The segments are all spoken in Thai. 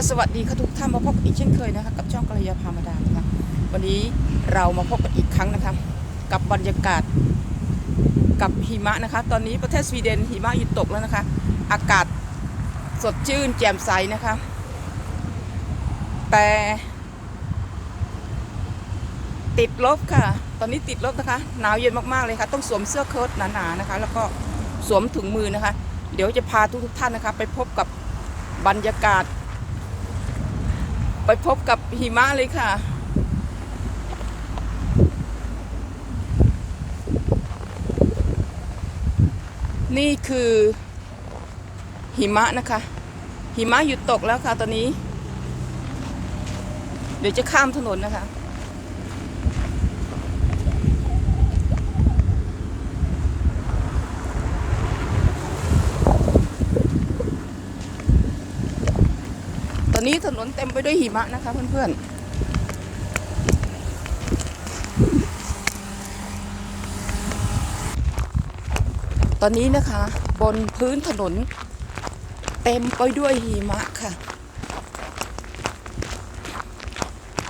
ค่ะสวัสดีค่ะทุกท่านมาพบกันอีกเช่นเคยนะคะกับช่องกัลยาพามาดานะคะวันนี้เรามาพบกันอีกครั้งนะคะกับบรรยากาศกับหิมะนะคะ ตอนนี้ประเทศสวีเดนหิมะหยุดตกแล้วนะคะ อากาศสดชื่นแจ่มใสนะคะ แต่ติดลบค่ะ ตอนนี้ติดลบนะคะ หนาวเย็นมากๆเลยค่ะ ต้องสวมเสื้อเชิ้ตหนาๆนะคะ แล้วก็สวมถุงมือนะคะ เดี๋ยวจะพาทุกๆท่านนะคะ ไปพบกับบรรยากาศ ไปพบกับหิมะเลยค่ะ นี่คือหิมะนะคะ หิมะหยุดตกแล้วค่ะตอนนี้ เดี๋ยวจะข้ามถนนนะคะ นี้ถนนเต็มไปด้วยหิมะนะคะเพื่อนๆตอนนี้นะคะบนพื้นถนน เต็มไปด้วยหิมะค่ะ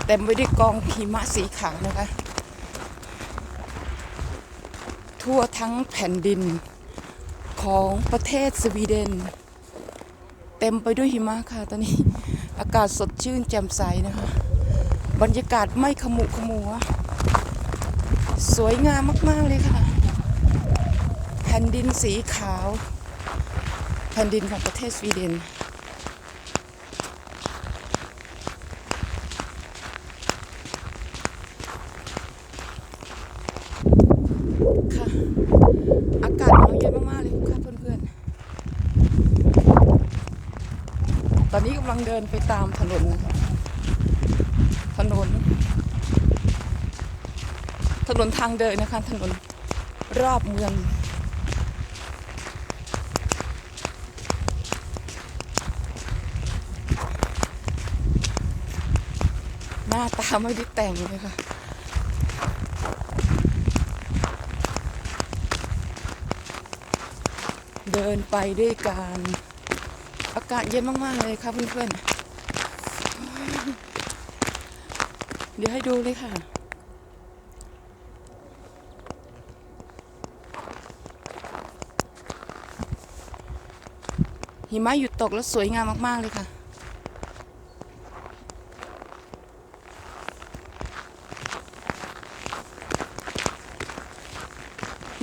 เต็มไปด้วยกองหิมะสีขาวนะคะ ทั่วทั้งแผ่นดินของประเทศสวีเดน เต็มไปด้วยหิมะค่ะตอนนี้ อากาศสดชื่นแจ่มใสนะคะ บรรยากาศไม่ขมุขมัว สวยงามมาก ๆ เลยค่ะ แผ่นดินสีขาว แผ่นดินของประเทศสวีเดนค่ะ อากาศหนาวเย็นมาก ๆ เลยค่ะเพื่อน ๆ ตอนนี้กำลังเดินไปตามถนน ถนน ถนนทางเดินนะคะ ถนนรอบเมืองหน้าตาไม่ได้แต่งเลยค่ะ เดินไปด้วยกัน อากาศเย็นมาก ๆ เลยค่ะเพื่อนๆ เดี๋ยวให้ดูเลยค่ะ หิมะหยุดตกแล้วสวยงามมาก ๆ เลยค่ะ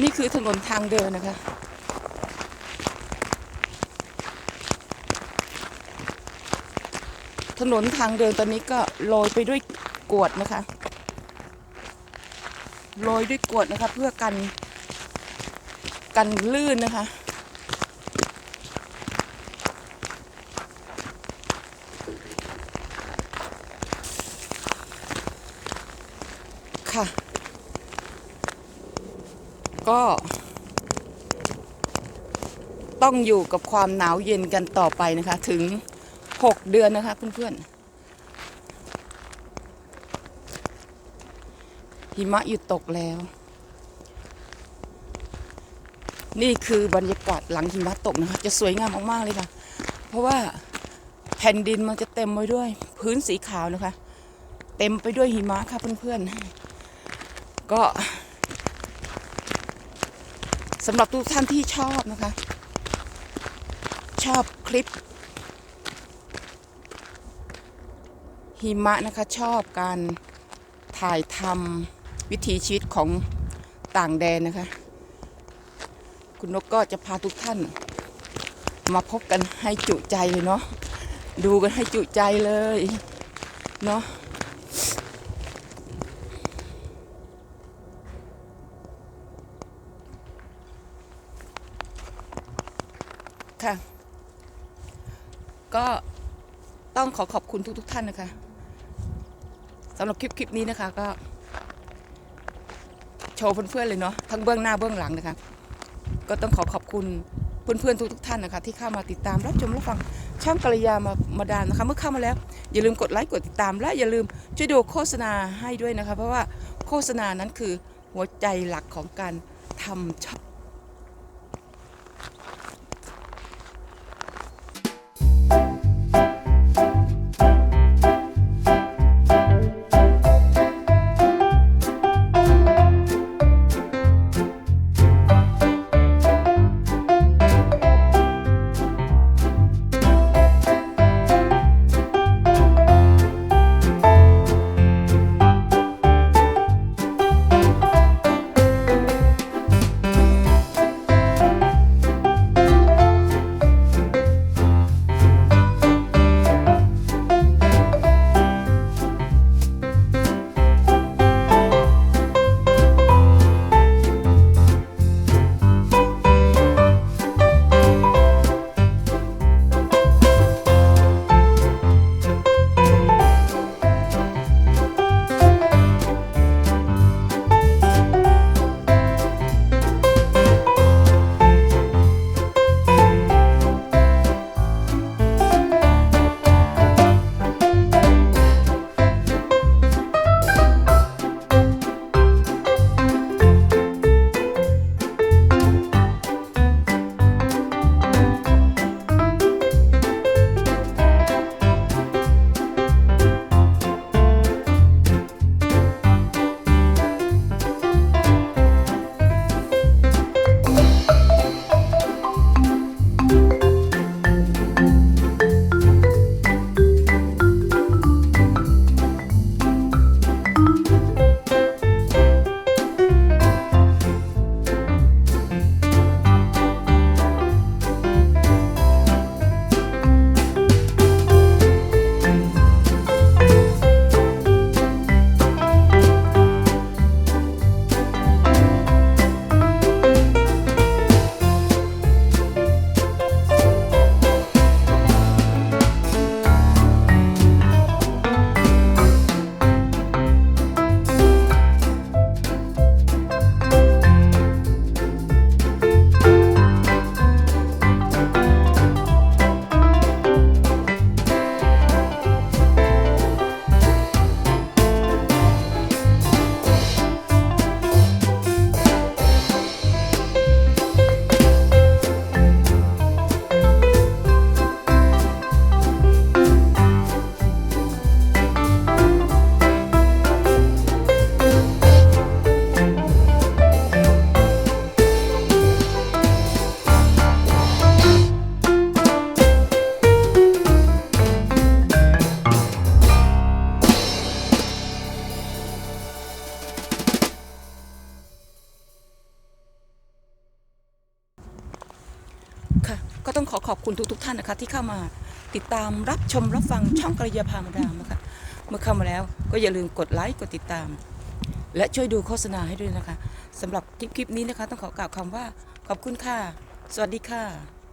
นี่คือถนนทางเดินนะคะ ถนนทางเดินตอนนี้ก็โรยไปด้วยกรวดนะคะโรยด้วยกรวดนะคะ เพื่อกันกันลื่นนะคะ ค่ะ ก็ ต้องอยู่กับความหนาวเย็นกันต่อไปนะคะ ถึง 6เดือนนะคะเพื่อนๆหิมะหยุดตกแล้ว นี่คือบรรยากาศหลังหิมะตกนะคะ จะสวยงามมากๆเลยค่ะ เพราะว่าแผ่นดินมันจะเต็มไปด้วยพื้นสีขาวนะคะ เต็มไปด้วยหิมะค่ะเพื่อนๆ ก็สำหรับทุกท่านที่ชอบนะคะ ชอบคลิป หิมะนะคะชอบการถ่ายทำวิถีชีวิตของต่างแดนนะคะ คุณนกก็จะพาทุกท่าน มาพบกันให้จุใจเลยเนาะดูกันให้จุใจเลยเนาะค่ะก็ ต้องขอขอบคุณทุกๆทท่านนะคะสำหรับคลิปคลิปนี้นะคะก็โชว์เพื่อนๆเลยเนาะทั้งเบื้องหน้าเบื้องหลังนะคะ ก็ต้องขอขอบคุณเพื่อนๆทุกๆท่านนะคะ ที่เข้ามาติดตามรับชมรับฟังช่องกัลยามามาดานนะคะ เมื่อเข้ามาแล้ว อย่าลืมกดไลค์กดติดตาม และอย่าลืมช่วยดูโฆษณาให้ด้วยนะคะ เพราะว่าโฆษณานั้นคือหัวใจหลักของการทำช่อง ก็ต้องขอขอบคุณทุกๆท่านนะคะที่เข้ามาติดตามรับชมรับฟังช่องกระยาพามาดามนะคะเมื่อเข้ามาแล้วก็อย่าลืมกดไลค์กดติดตาม และช่วยดูโฆษณาให้ด้วยนะคะสำหรับคลิปๆนี้นะคะ ต้องขอกล่าวคำว่าขอบคุณค่ะ สวัสดีค่ะ